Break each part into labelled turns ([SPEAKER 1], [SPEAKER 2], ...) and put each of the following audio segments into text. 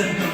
[SPEAKER 1] and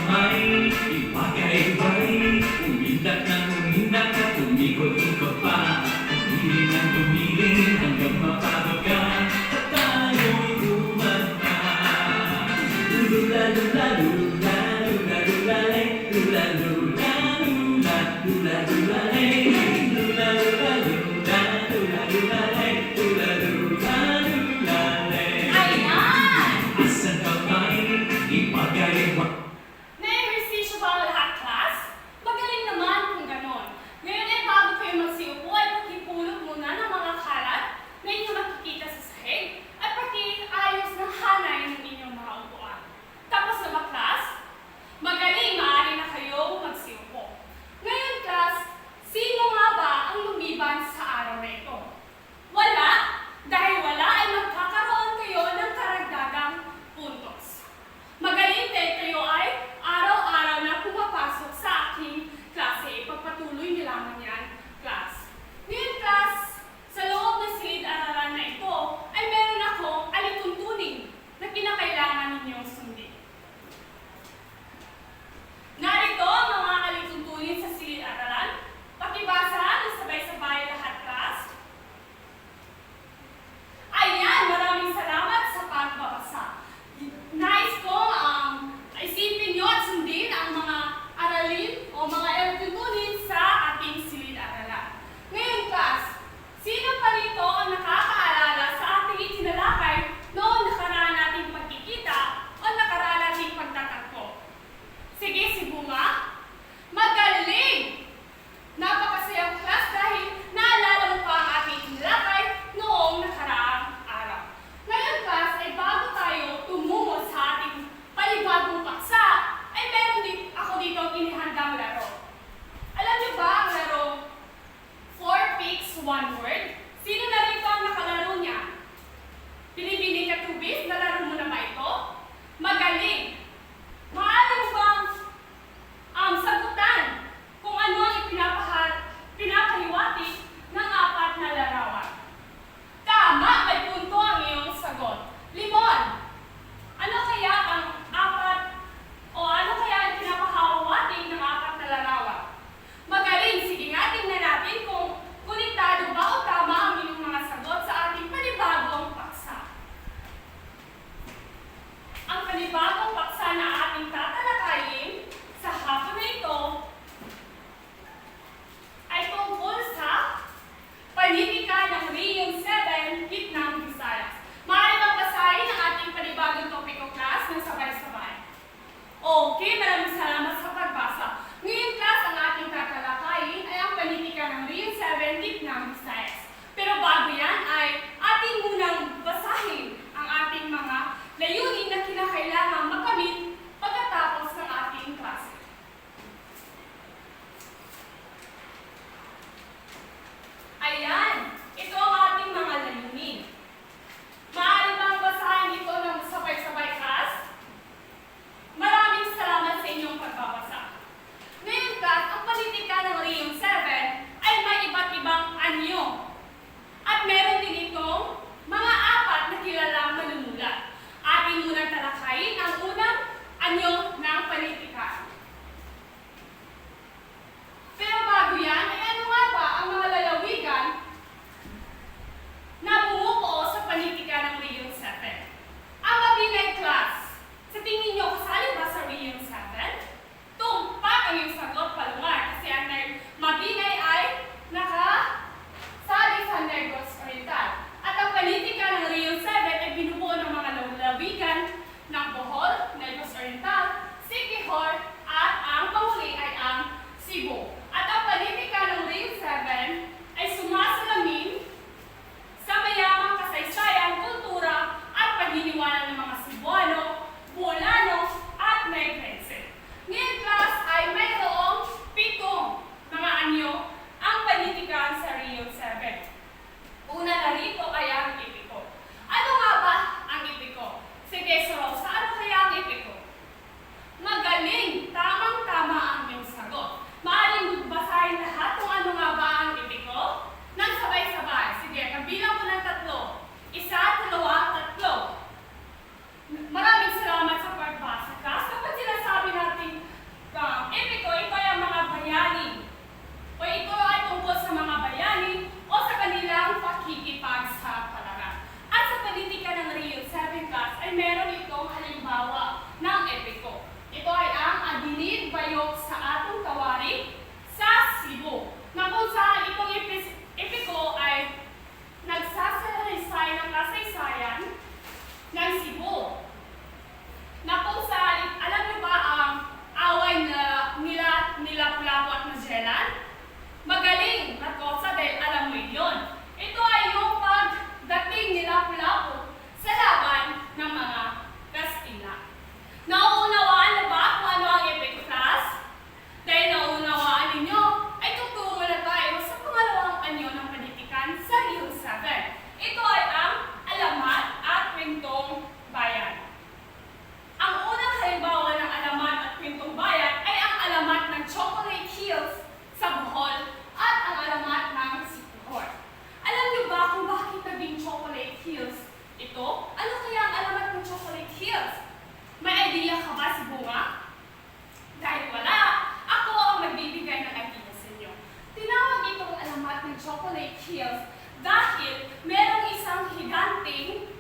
[SPEAKER 1] Chocolate Hills. Dahil merong isang higanting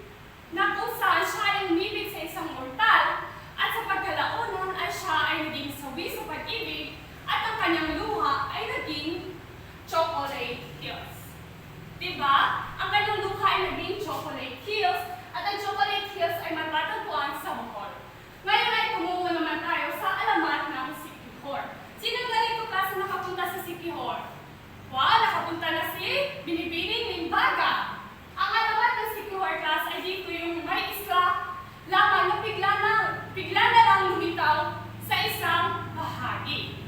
[SPEAKER 1] na kung saan siya ay umibig sa isang mortal at sa pagkalaunan ay siya ay naging sawi sa pag-ibig at ang kanyang luha ay naging chocolate hills. Diba? Ang kanyang luha ay naging chocolate hills at ang chocolate hills ay matatagpuan sa Bohol. Ngayon ay pumungo naman tayo sa alamat ng Sikihor. Sino ganito klase nakapunta sa Sikihor? Wow, nakapunta si Binibining Limbaga. Ang alamat ng Secure Class ay dito yung may isla lamang na lang, bigla na lang lumitaw sa isang bahagi.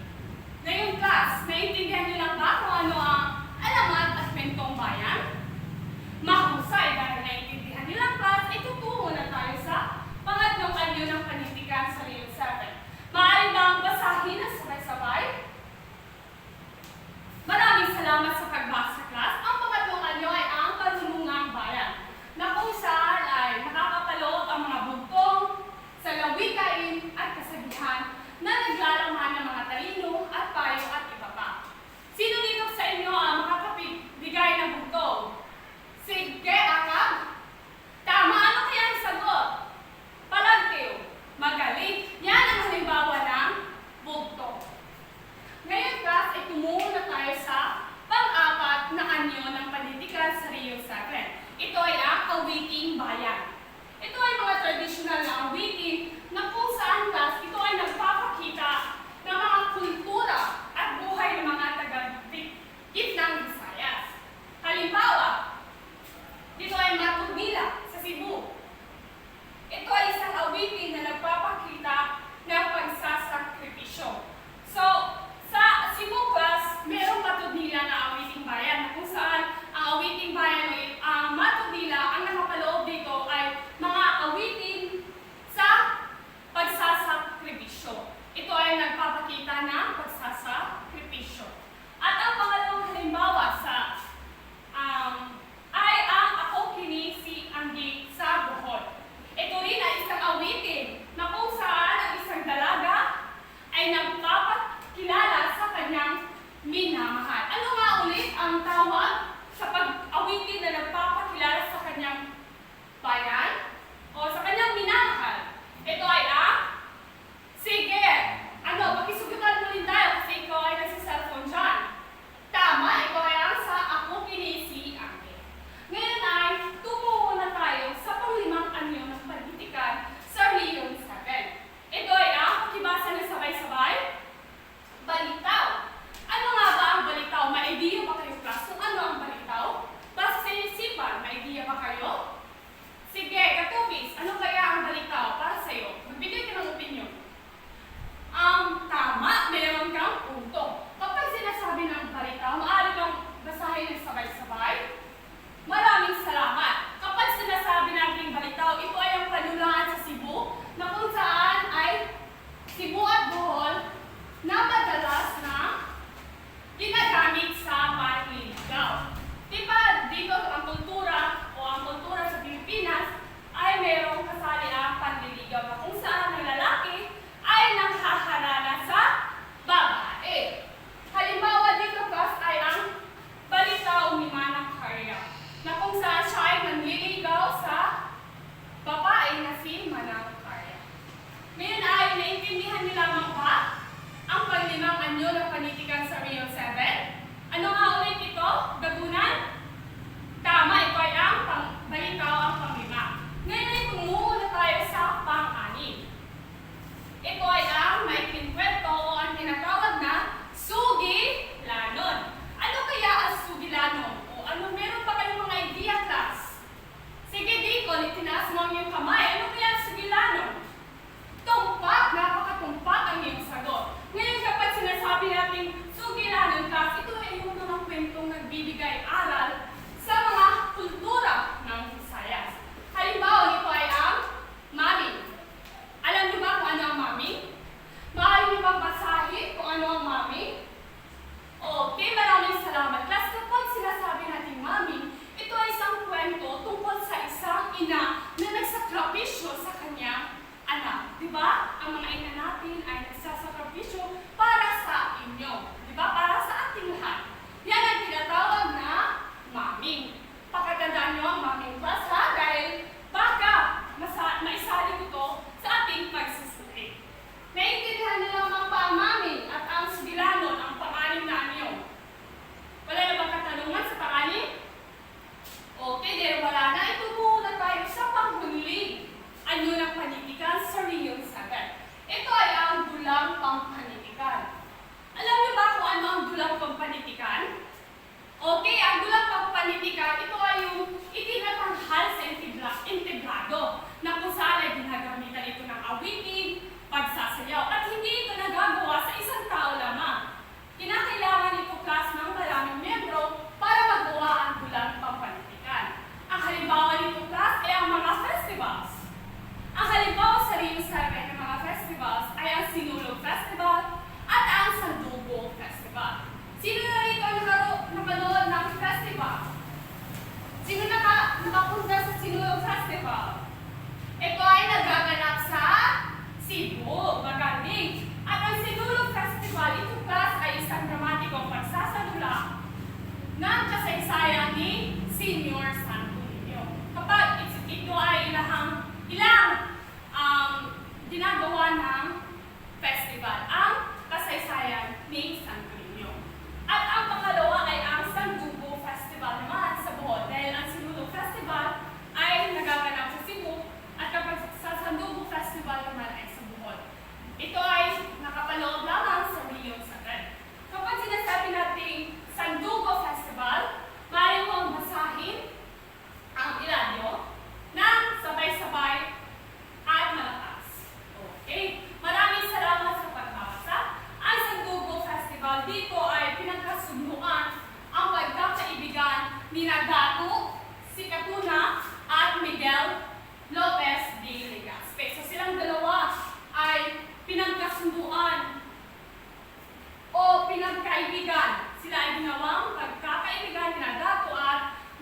[SPEAKER 1] Ngayong class, naiintindihan niyo lang ba kung ano ang alamat at pentong bayan? Mahusay dahil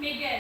[SPEAKER 1] at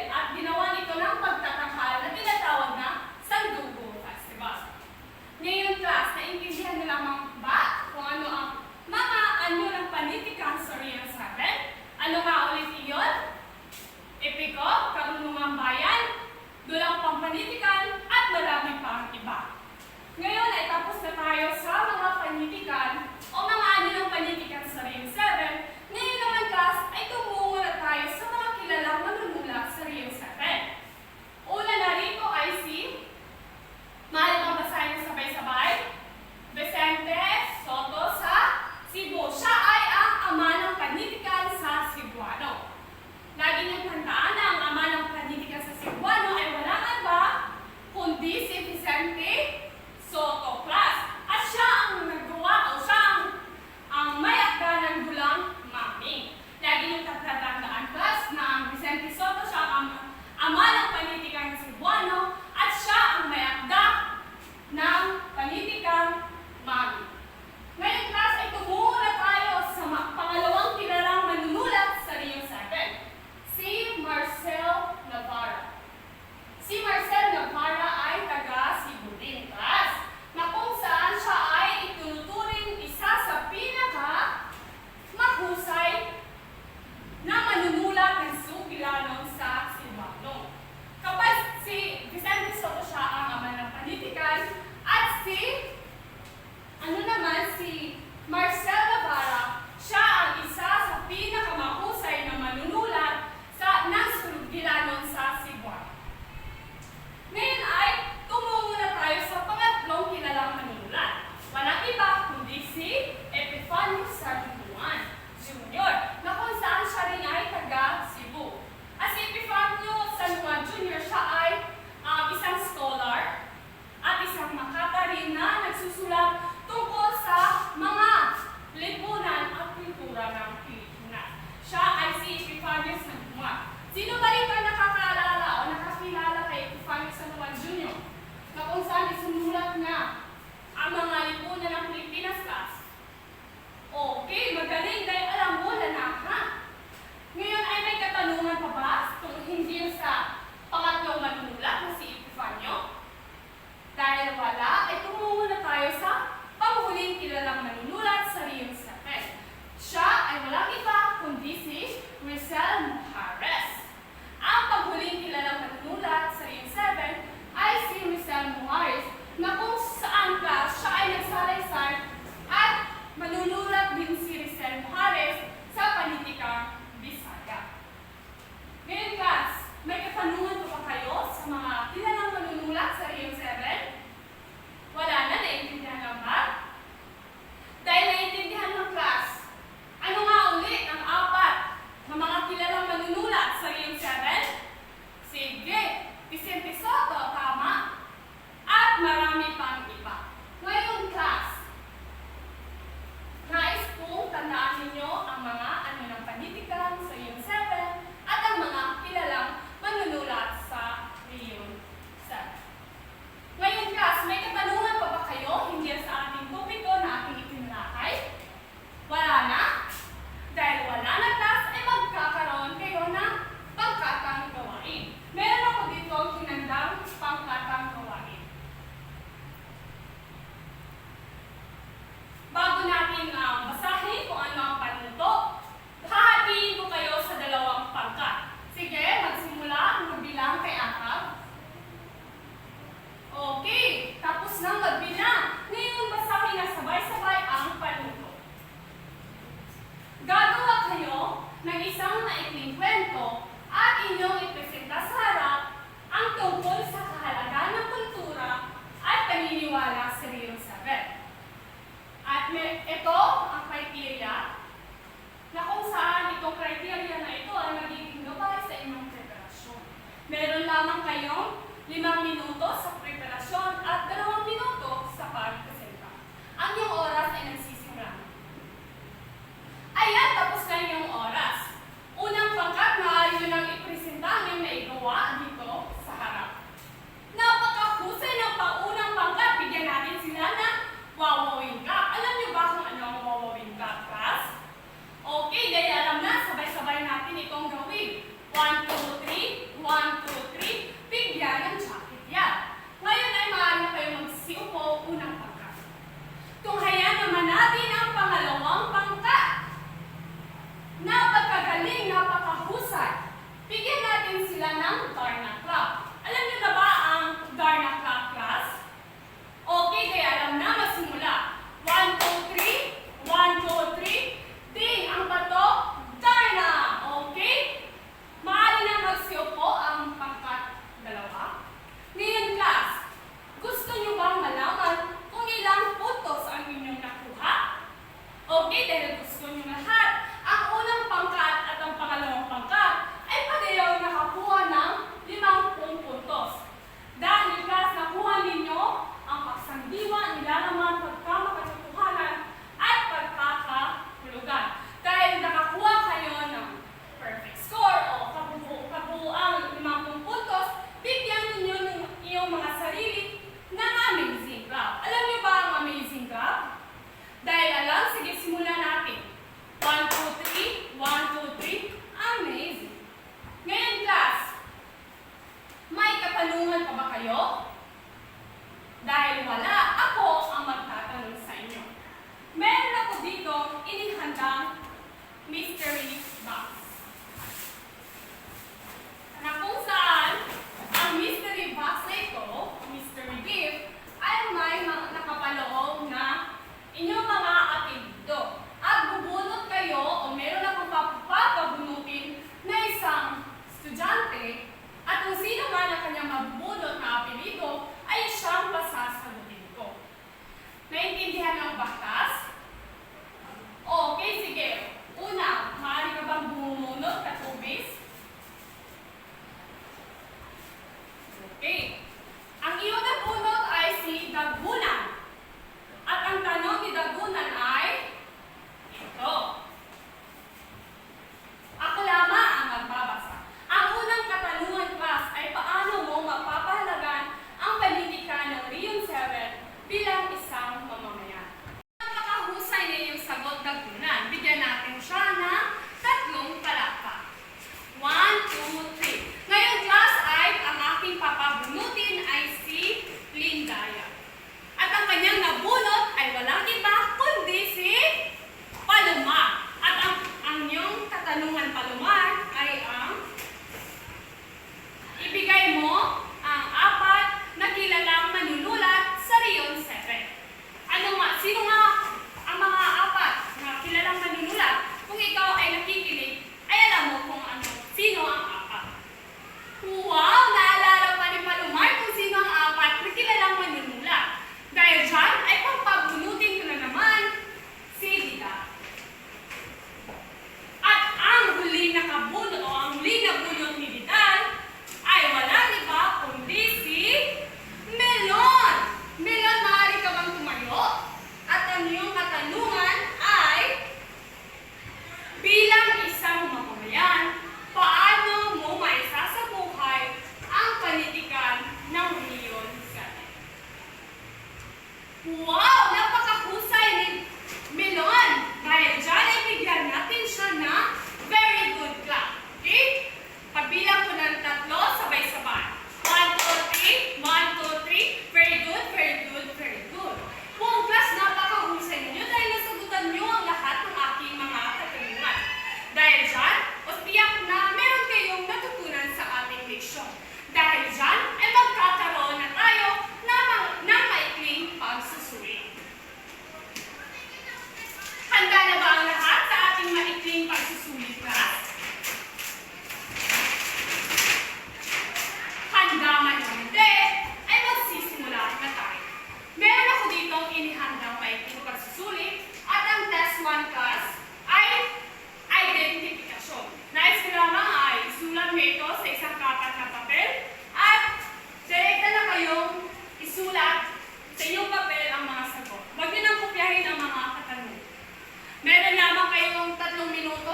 [SPEAKER 1] kayo ng minuto.